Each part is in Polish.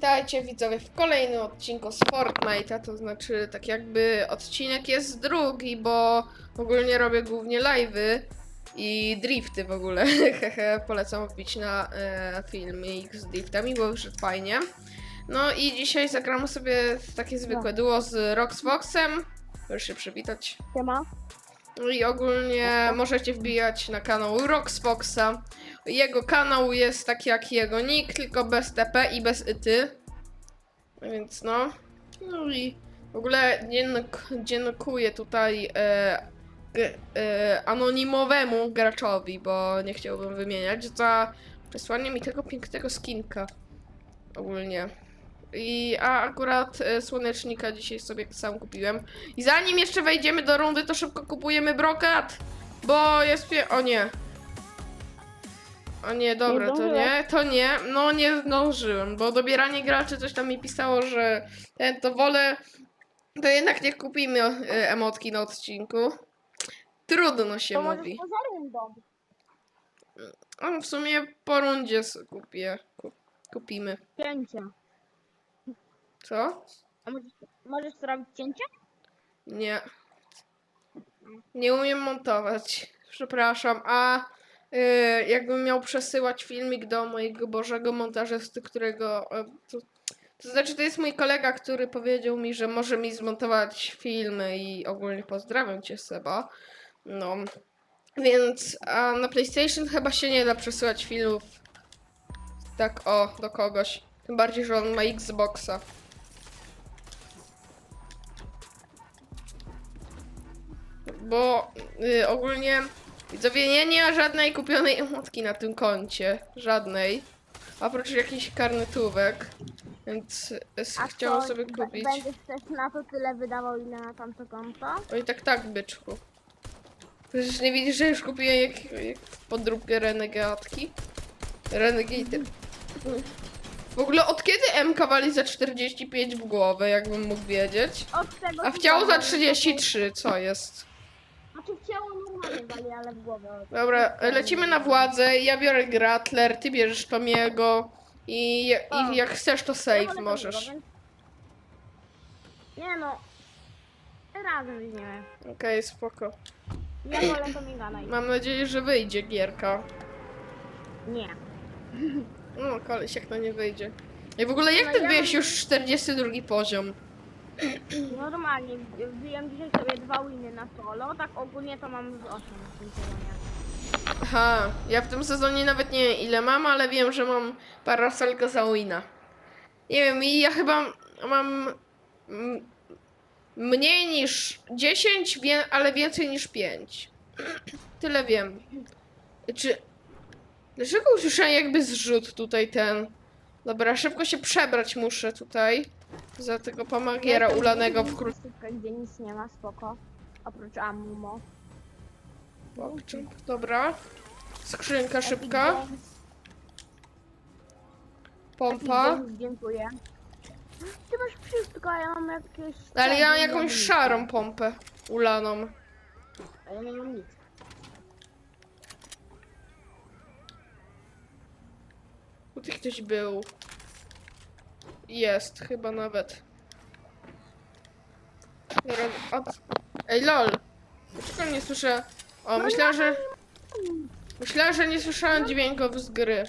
Witajcie widzowie w kolejnym odcinku z Fortnite'a, to znaczy tak jakby odcinek jest drugi, bo ogólnie robię głównie live'y i drifty w ogóle. Hehe, Polecam wbić na e, filmik z driftami, bo już fajnie. No i dzisiaj zagramy sobie w takie zwykłe duo z Roxfoxem. Proszę się przywitać. Siema. I ogólnie możecie wbijać na kanał Roxfoxa. Jego kanał jest taki jak jego nick, tylko bez TP i bez ity. Więc no. No i w ogóle dzięk- dziękuję tutaj e, e, anonimowemu graczowi, bo nie chciałbym wymieniać, za przesłanie mi tego pięknego skinka. Ogólnie. I a akurat e, słonecznika dzisiaj sobie sam kupiłem. I zanim jeszcze wejdziemy do rundy, to szybko kupujemy brokat, bo jest pie... O nie. O nie, dobra, to nie, to nie, no nie zdążyłem, bo dobieranie graczy coś tam mi pisało, że ten to wolę, to jednak nie kupimy e, emotki na odcinku. Trudno się To mówi. poza rundą. A w sumie po rundzie kupię, kup, kupimy. Cięcie. Co? A możesz, możesz zrobić cięcie? Nie. Nie umiem montować. Przepraszam. A y, jakbym miał przesyłać filmik do mojego bożego montażysty, którego. y, to, to znaczy, to jest mój kolega, który powiedział mi, że może mi zmontować filmy i ogólnie pozdrawiam cię, Seba. No. Więc a na PlayStation chyba się nie da przesyłać filmów tak o do kogoś. Tym bardziej, że on ma Xboxa. Bo y, ogólnie widzowie nie, nie ma żadnej kupionej emotki na tym koncie. Żadnej. Oprócz jakichś karnetówek. Więc y, chciałam sobie kupić. Będziesz też na to tyle wydawał, ile na tamto konto? Oj, tak, tak, byczku. Przecież nie widzisz, że już kupiłem jak, jak podróbkę renegatki? Renegity. W ogóle od kiedy MK wali za 45 w głowę, jakbym mógł wiedzieć? Od tego A w ciało za że to- 33, co jest? Znaczy w ciało normalnie wali, ale w głowę. Dobra, lecimy na władzę. Ja biorę Gratler, ty bierzesz Tomiego. I. I jak chcesz, to save wolę możesz. Tomiego, więc- Nie no. Razem weźmiemy. Okej, spoko. Ja wolę Tomiga. Mam nadzieję, że wyjdzie gierka. Nie. No, koleś, jak to nie wyjdzie. I w ogóle jak No ty ja mam- już 42 poziom? Normalnie. Wbiłem dzisiaj sobie dwa winy na solo, tak ogólnie to mam z 8 w tym sezonie. Aha, ja w tym sezonie nawet nie wiem ile mam, ale wiem, że mam parasolkę za wina. Nie wiem, i ja chyba mam mniej niż 10, wie, ale więcej niż 5. Tyle wiem. Czy... Dlaczego usłyszałem jakby zrzut tutaj ten? Dobra, szybko się przebrać muszę tutaj. Za tego pomagiera ulanego w miejscówkach, gdzie nic nie ma, spoko. Oprócz Amumo. Dobra. Skrzynka szybka. Pompa. Dziękuję. Ty masz wszystko, a ja mam jakieś... Ale ja mam jakąś szarą pompę ulaną. A ja nie mam nic. Tutaj ktoś był. Jest, chyba nawet. Ej, lol. Dlaczego nie słyszę... O, myślałem, że... Myślałem, że nie słyszałem dźwięków z gry.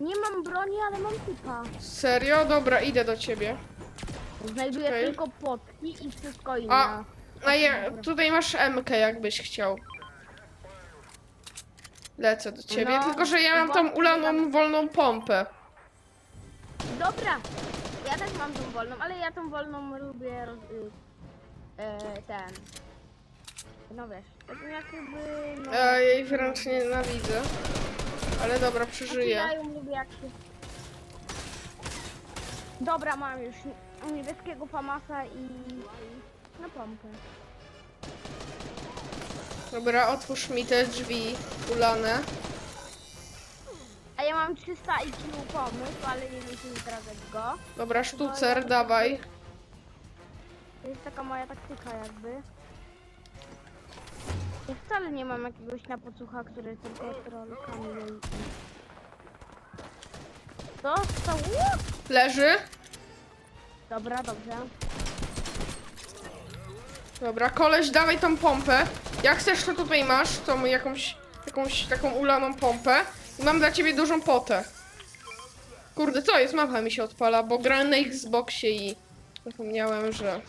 Nie mam broni, ale mam typa. Serio? Dobra, idę do ciebie. Znajduję Okej. tylko potki i wszystko inne. A, a ja, tutaj masz MK, jakbyś chciał. Lecę do ciebie, No, tylko że ja mam tą ulaną, wolną pompę. Dobra. Ja też mam tą wolną, ale ja tą wolną lubię roz... y, e, ten... No wiesz, taką jakby... No, Ja jej wręcz nienawidzę. Ale dobra, Znaczy, przeżyję. Ja ją lubię jak się... Dobra, mam już niebieskiego famasa i... na pompę. Dobra, otwórz mi te drzwi ulane. Ja mam 300 IQ pomysł, ale nie czy zdradzać go. Dobra, sztucer, dawaj. To jest taka moja taktyka jakby. Ja wcale nie mam jakiegoś napocucha, który tylko trolkami jeździ. Dostał. Leży. Dobra, dobrze. Dobra, koleś, dawaj tą pompę. Jak chcesz, to tutaj masz tą jakąś, jakąś taką ulaną pompę. Mam dla ciebie dużą potę. Kurde, co jest? Mapa mi się odpala, bo grałem na Xboxie i zapomniałem, że...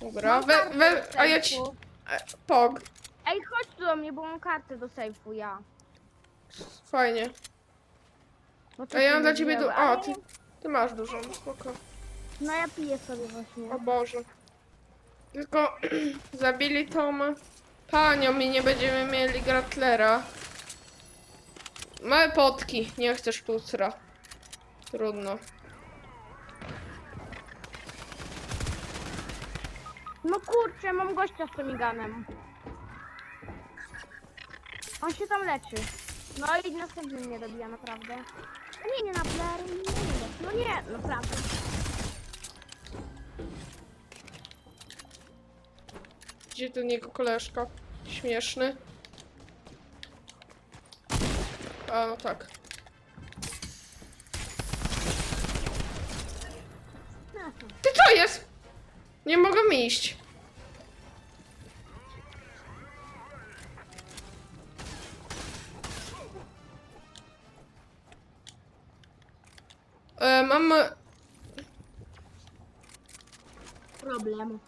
Dobra, Mam we, kartę we, do a ja ci... sejfu. e, Pog, Ej, chodź tu do mnie, bo mam kartę do sejfu, ja. fajnie. Bo A ja mam dla ciebie... Du- wzięły, o, ale- ty, ty masz dużą, spoko. No ja piję sobie właśnie. O Boże. Tylko zabili tą panią i nie będziemy mieli gratlera. Małe potki, nie chcę sztucra. Trudno. No kurczę, mam gościa z tomiganem. On się tam leczy. No i następny mnie dobija, naprawdę. Nie, nie na player, nie, nie, no nie, naprawdę. Gdzie ten jego koleżka? Śmieszny. A, no tak. Ty co jest? Nie mogę iść. E, mam Problem.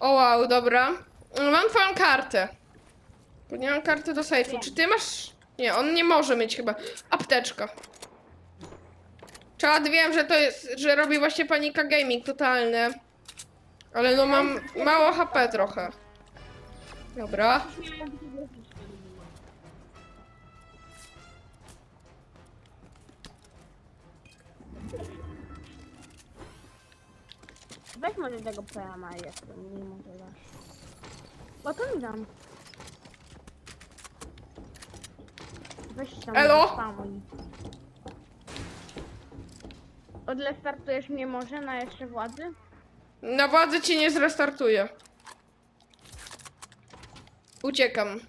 O wow, dobra. Mam twoją kartę. Bo nie mam karty do sejfu. Czy ty masz... Nie, on nie może mieć chyba. Apteczka. Czad, wiem, że to jest, że robi właśnie panika gaming totalne. Ale no mam mało HP trochę. Dobra. Weź może tego PMA jeszcze, nie może dasz. Bo to mi dam. Weź tam Elo? spamuj. Odle startujesz mnie może na jeszcze władzy? Na władzy cię nie zrestartuję. Uciekam.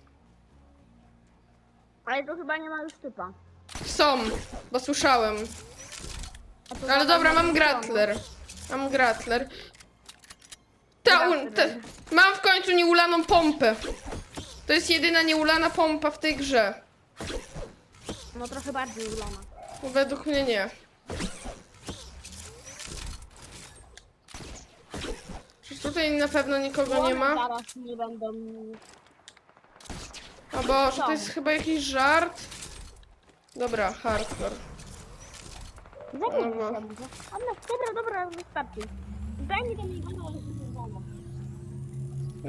Ale to chyba nie ma już typa. Są, bo słyszałem. A to Ale dobra, mam gratler. Mam gratler. Ta, u, te, Gratler. mam w końcu nieulaną pompę. To jest jedyna nieulana pompa w tej grze. No trochę bardziej ulona. Według mnie nie. Czy tutaj na pewno nikogo nie ma? Zaraz nie będą... O Boże, to jest chyba jakiś żart. Dobra, hardcore. No bo- się może. Ale dobra, dobra, wystarczy. Daj mi ten jego ale się nie wolno.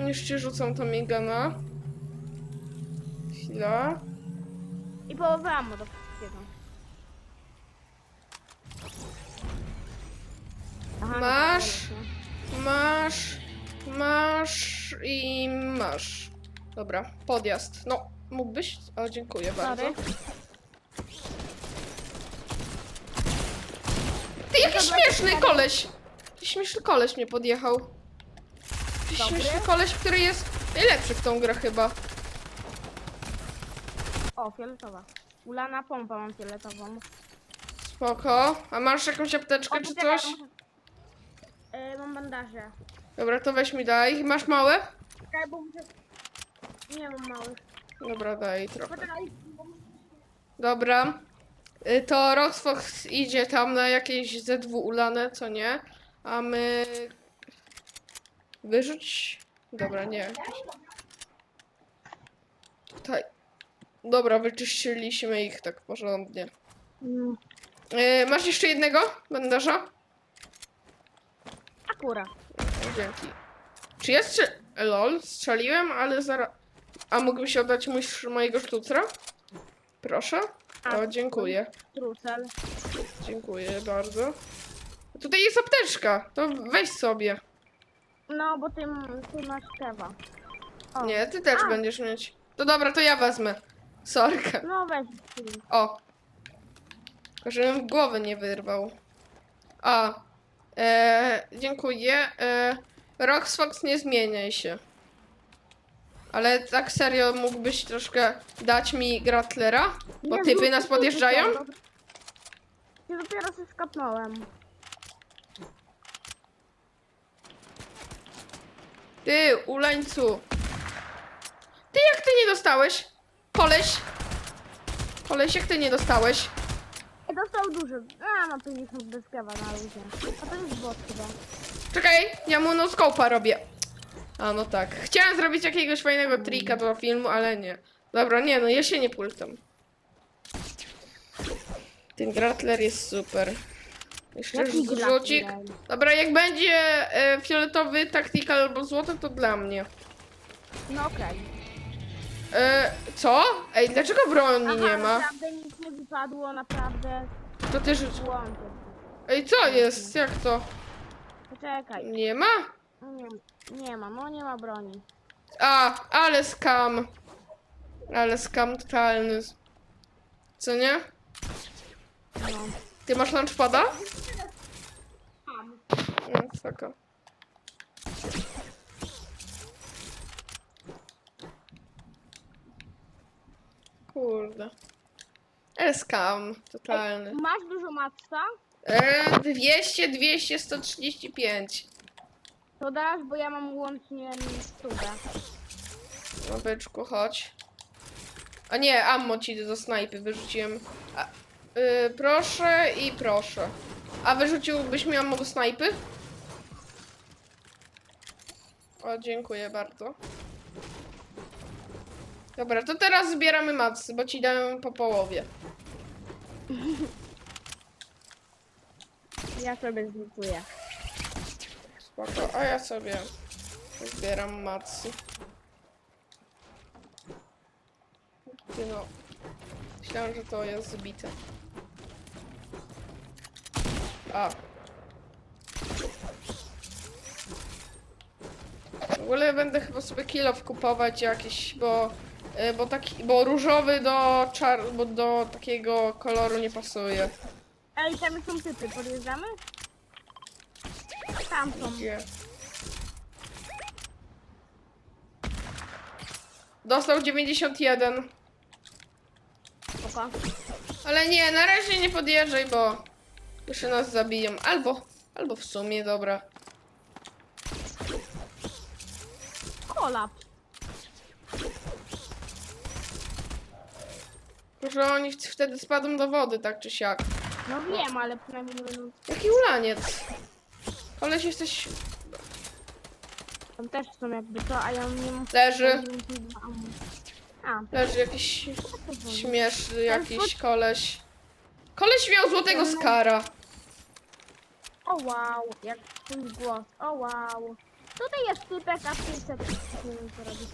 Już ci rzucam to migana. Chwila. I połowę ammo do wszystkiego. Aha, no Masz. jest, Masz, masz i masz. Dobra, podjazd. No, mógłbyś? O, dziękuję no. bardzo. Sorry. Ty, jakiś Dobra, śmieszny koleś! Jakiś śmieszny koleś mnie podjechał. Jakiś Dobry. śmieszny koleś, który jest najlepszy w tą grę chyba. O, fioletowa. Ulana pompa mam fioletową. Spoko. A masz jakąś apteczkę O, czy poczekaj, coś? muszę- E, mam bandaże. Dobra, to weź mi daj. Masz małe? Czekaj, bo muszę... Nie mam małych. Dobra, daj trochę. Poczekaj, bo muszę... Dobra. Y, To Roxfox idzie tam na jakieś Z2 ulane, co nie? A my... Wyrzuć? Dobra, nie. Tutaj. Dobra, wyczyściliśmy ich tak porządnie. Mm, Y, masz jeszcze jednego bandaża? Akurat. O, Dzięki. Czy ja strze... Lol, strzeliłem, ale zaraz... A mógłby się oddać mój, mojego sztucra? Proszę. O, dziękuję. Trucel. Dziękuję bardzo. Tutaj jest apteczka, to weź sobie. No, bo ty, ty masz kewa. O. Nie, ty też A. będziesz mieć. To dobra, to ja wezmę. Sorka. No weź. ty. O. Tylko żebym głowy nie wyrwał. A. E, dziękuję. E, Roxfox nie zmieniaj się. Ale tak serio mógłbyś troszkę dać mi gratlera? Bo Nie, typy nas to, podjeżdżają? to, to. Ja dopiero się skapnąłem. Ty, uleńcu. Ty jak ty nie dostałeś? Koleś. Koleś, jak ty nie dostałeś? Dostał duży. A, no 50 bez kawa na luzie. A to jest bot chyba. Czekaj, ja mu noskopa robię. A no tak. Chciałem zrobić jakiegoś fajnego trika do filmu, ale nie. Dobra, nie no, ja się nie pultam. Ten gratler jest super. Jeszcze Jaki rzucik. Grappler? Dobra, jak będzie e, fioletowy tactical albo złoty, to dla mnie. No okej. E, co? Ej, dlaczego broni Aha, nie ma? naprawdę nic nie wypadło, naprawdę To ty rzuć. łączę. Ej, co jest? Jak to? Poczekaj. Nie ma? Nie, nie ma, no nie ma broni. A, ale skam. Ale skam totalny. Co nie? No. Ty masz lunchpada? No, spoko. Kurde. Ale skam totalny. Masz dużo matca? E, 200, 200, 135. To dasz, bo ja mam łącznie stówę. No byczku, chodź. A nie, ammo ci do snajpy wyrzuciłem. A, y, proszę i proszę. A wyrzuciłbyś mi ammo do snajpy? O, dziękuję bardzo. Dobra, to teraz zbieramy macy, bo ci dałem po połowie. Ja sobie zlutuję. Spoko, a ja sobie zbieram macy. Ty no. Myślałem, że to jest zbite. A. W ogóle będę chyba sobie kilof kupować jakiś, bo, y, bo taki, bo różowy do czar, bo do takiego koloru nie pasuje. Ej, tam są typy, podjeżdżamy? Tam są. Gdzie? Dostał 91. Spoko. Ale nie, na razie nie podjeżdżaj, bo jeszcze nas zabiją. Albo, albo w sumie, dobra. Kolaps. Tylko, że oni wtedy spadną do wody, tak czy siak. No wiem, ale przynajmniej nie będą... Jaki ulaniec. Koleś jesteś... Tam też są jakby to, a ja nie mam... Leży, A, leży jakiś śmieszny, jakiś koleś. Koleś miał złotego skara. O wow, jak twój głos. O wow. Tutaj jest typek, a ty se... Nie wiem co robić.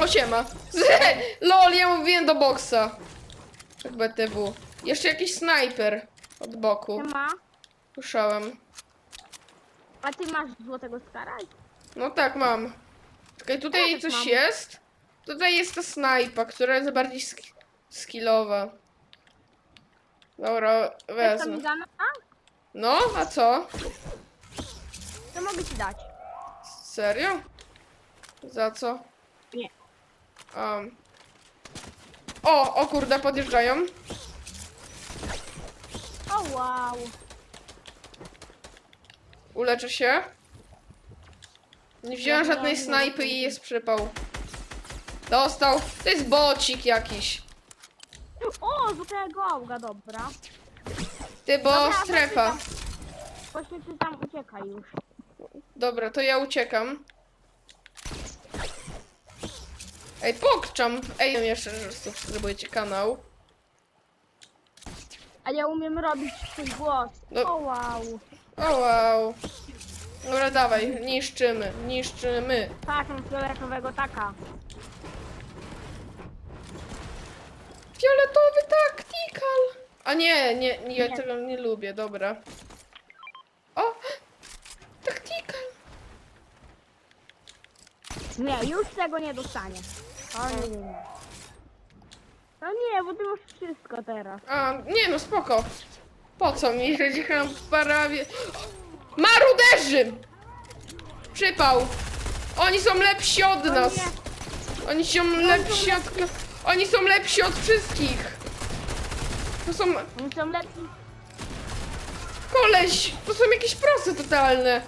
O siema. Lol, ja mówiłem do boksa. Tak BTW. Jeszcze jakiś snajper od boku. Siema. Słyszałem. A ty masz złotego skara? No tak, mam. Czekaj, tutaj też coś mam. jest. Tutaj jest ta snajpa, która jest bardziej sk skillowa. Dobra, Chcesz to wezmę. mi dana? A? No, a co? To mogę ci dać. Serio? Za co? Nie. O, o kurde, podjeżdżają. O wow. Uleczę się. Nie wziąłem Dobra, żadnej snajpy i jest przypał. Dostał. To jest bocik jakiś. O, złotego auga, dobra. Ty, bo Dobra, strefa. właśnie Właśnie ty tam uciekaj już. Dobra, to ja uciekam. Ej, pokczam. Ej, wiem jeszcze, że subskrybujecie kanał. A ja umiem robić twój głos. No. O wow. O wow. Dobra, dawaj, niszczymy, niszczymy. Tak, mam fioletowego taka. Fioletowy tactical. A nie, nie, nie, ja Nie. tego nie lubię, dobra. O, tactical. Nie, już tego nie dostanie. O nie. No nie, bo ty masz wszystko teraz. A, nie no, spoko. Po co mi? Jechałem w parawie. Maruderzy! Przypał. Oni są lepsi od O nas. Oni są lepsi od... Oni są lepsi od wszystkich. To są... Oni są lepsi. Koleś! To są jakieś prosy totalne.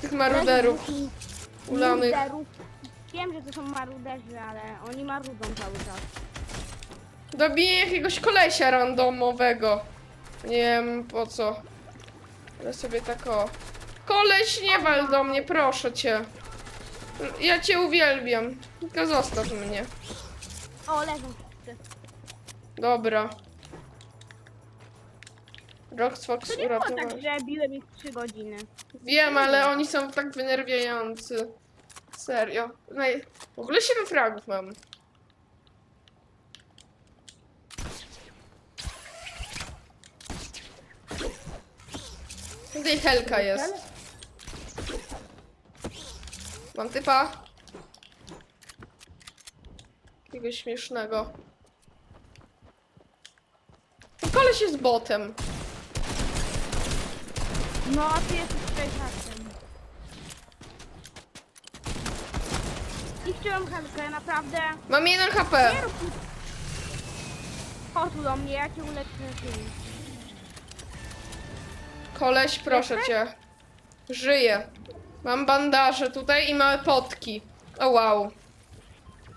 Tych maruderów. Ulanych. Wiem, że to są maruderzy, ale oni marudzą cały czas. Dobiję jakiegoś kolesia randomowego. Nie wiem po co. Ale sobie tak o. Koleś, nie wal do mnie, proszę cię. Ja cię uwielbiam. Tylko zostaw mnie. O, leżą wszyscy. Dobra. Roxfox To nie było uratował. tak, że biłem ich 3 godziny. Wiem, ale oni są tak wynerwiający. Serio. Naj... W ogóle 7 fragów mam. Tutaj Helka jest. Mam typa. Jakiegoś śmiesznego. To koleś jest botem. No, a ty jesteś przejrzastem. Zniszczyłem Helkę, naprawdę. Mam 1 HP. Nie rób mi... Chodź tu do mnie, ja cię uleczę. Koleś, proszę cię. Żyję. Mam bandaże tutaj i małe potki. O wow.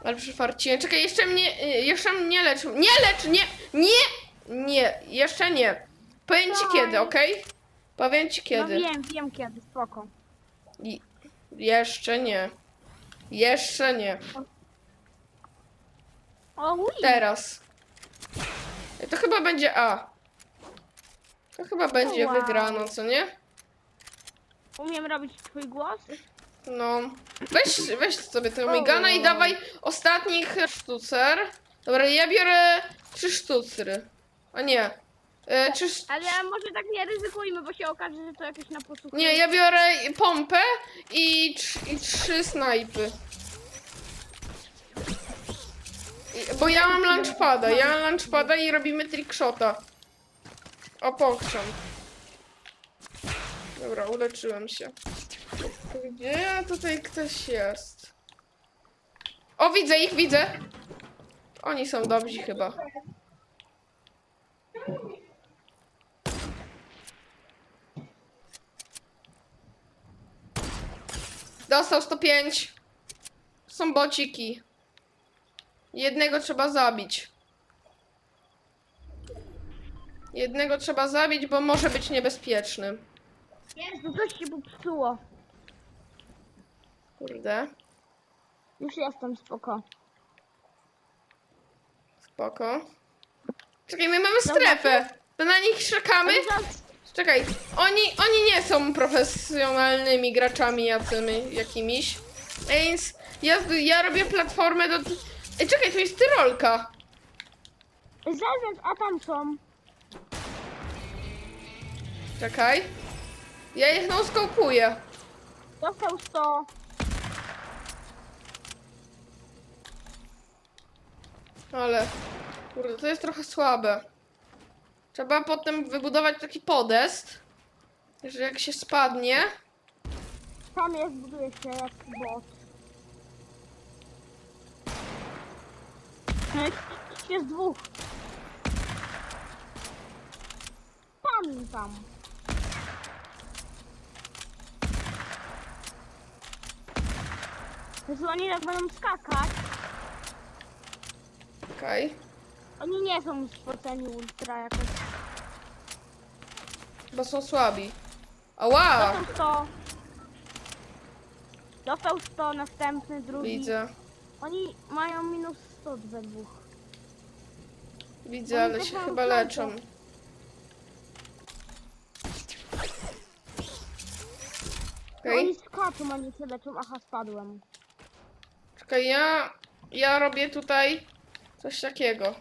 Ale przyfarciłem. Czekaj, jeszcze mnie, y, jeszcze mnie lecz. Nie lecz, nie, nie, nie, jeszcze nie. Powiem ci kiedy, okej? Powiem ci kiedy. No wiem, wiem kiedy, spoko. I, jeszcze nie. Jeszcze nie. O. Teraz. To chyba będzie A. To chyba będzie Wow. wygrano, co nie? Umiem robić twój głos? No, weź, weź sobie tego migana i dawaj ostatnich sztucer. Dobra, ja biorę trzy sztucry. A nie. E, trzy, sz- Ale może tak nie ryzykujmy, bo się okaże, że to jakieś na posłuchu. nie, ja biorę pompę i, trz- i trzy snajpy. I, bo ja mam lunchpada, ja mam lunchpada i robimy trickshota. O, pokrzam. Dobra, uleczyłem się. Gdzie tutaj ktoś jest? O, widzę ich, widzę. Oni są dobrzy chyba. Dostał 105. Są bociki. Jednego trzeba zabić. Jednego trzeba zabić, bo może być niebezpieczny. Jezu, coś się popsuło. Kurde, Już jestem, spoko. spoko. Czekaj, my mamy strefę. To na nich czekamy. Czekaj, oni, oni nie są profesjonalnymi graczami jacymi, jakimiś. Więc ja, ja robię platformę do... Ej, czekaj, to jest tyrolka. Zewnątrz, a tam są. Czekaj. Ja ich skopuję. Dostał 100. Ale, kurde, to jest trochę słabe. Trzeba potem wybudować taki podest, że jak się spadnie... Tam jest, buduje się jak bot. Jest, jest dwóch. Tam, tam. Jezu, oni jak będą skakać, Okej, oni nie są spoceni ultra jakoś. bo są słabi. Ała! Dostał 100. Dostał 100, następny, drugi. Widzę, Oni mają minus 100 we dwóch. widzę, ale się chyba leczą. Okej. Oni a nie się leczą. Aha, spadłem. Czekaj, ja, ja robię tutaj coś takiego.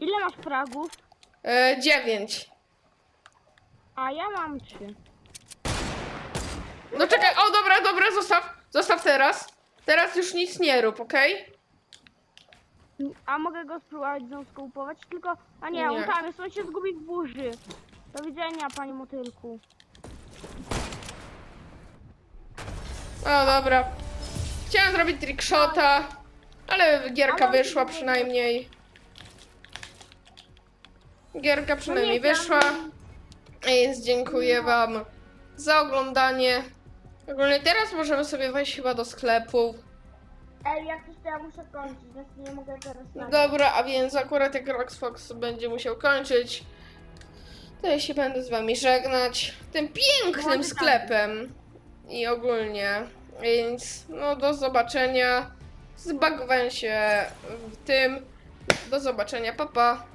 Ile masz fragów? E, dziewięć. A ja mam 3. No czekaj, o dobra, dobra, zostaw, zostaw teraz. Teraz już nic nie rób, okej? A mogę go spróbować znowu skupować? Tylko. A nie, Nie. on tam jest, on się zgubi w burzy. Do widzenia, panie motylku. O, dobra. Chciałem zrobić trickshota, ale gierka wyszła przynajmniej. Gierka przynajmniej No nie, wyszła. Więc dziękuję wam za oglądanie. Ogólnie teraz możemy sobie wejść chyba do sklepu. Ej, jak coś to ja muszę kończyć, więc nie mogę teraz No dobra, a więc akurat jak Roxfox będzie musiał kończyć, to ja się będę z wami żegnać tym pięknym sklepem i ogólnie. Więc no do zobaczenia. Zbagowałem się w tym. Do zobaczenia, papa. Pa.